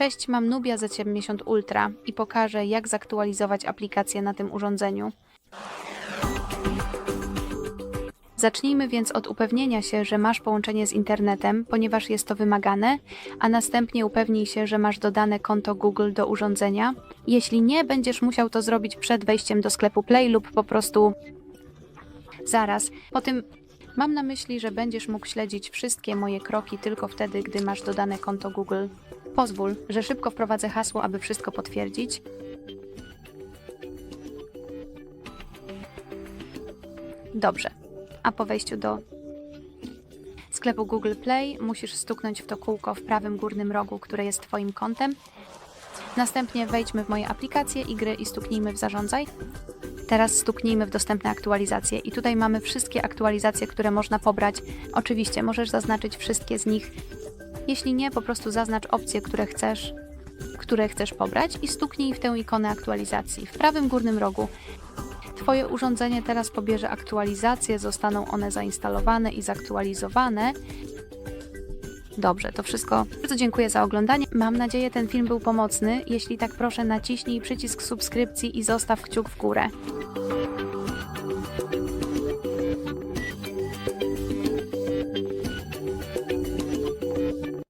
Cześć, mam Nubia Z70 Ultra i pokażę, jak zaktualizować aplikację na tym urządzeniu. Zacznijmy więc od upewnienia się, że masz połączenie z internetem, ponieważ jest to wymagane, a następnie upewnij się, że masz dodane konto Google do urządzenia. Jeśli nie, będziesz musiał to zrobić przed wejściem do sklepu Play lub po prostu zaraz. Po tym mam na myśli, że będziesz mógł śledzić wszystkie moje kroki tylko wtedy, gdy masz dodane konto Google. Pozwól, że szybko wprowadzę hasło, aby wszystko potwierdzić. Dobrze. A po wejściu do sklepu Google Play musisz stuknąć w to kółko w prawym górnym rogu, które jest Twoim kontem. Następnie wejdźmy w moje aplikacje i gry i stuknijmy w Zarządzaj. Teraz stuknijmy w dostępne aktualizacje i tutaj mamy wszystkie aktualizacje, które można pobrać. Oczywiście możesz zaznaczyć wszystkie z nich. Jeśli nie, po prostu zaznacz opcje, które chcesz, które chcesz pobrać i stuknij w tę ikonę aktualizacji w prawym górnym rogu. Twoje urządzenie teraz pobierze aktualizacje, zostaną one zainstalowane i zaktualizowane. Dobrze, to wszystko. Bardzo dziękuję za oglądanie. Mam nadzieję, ten film był pomocny. Jeśli tak, proszę naciśnij przycisk subskrypcji i zostaw kciuk w górę.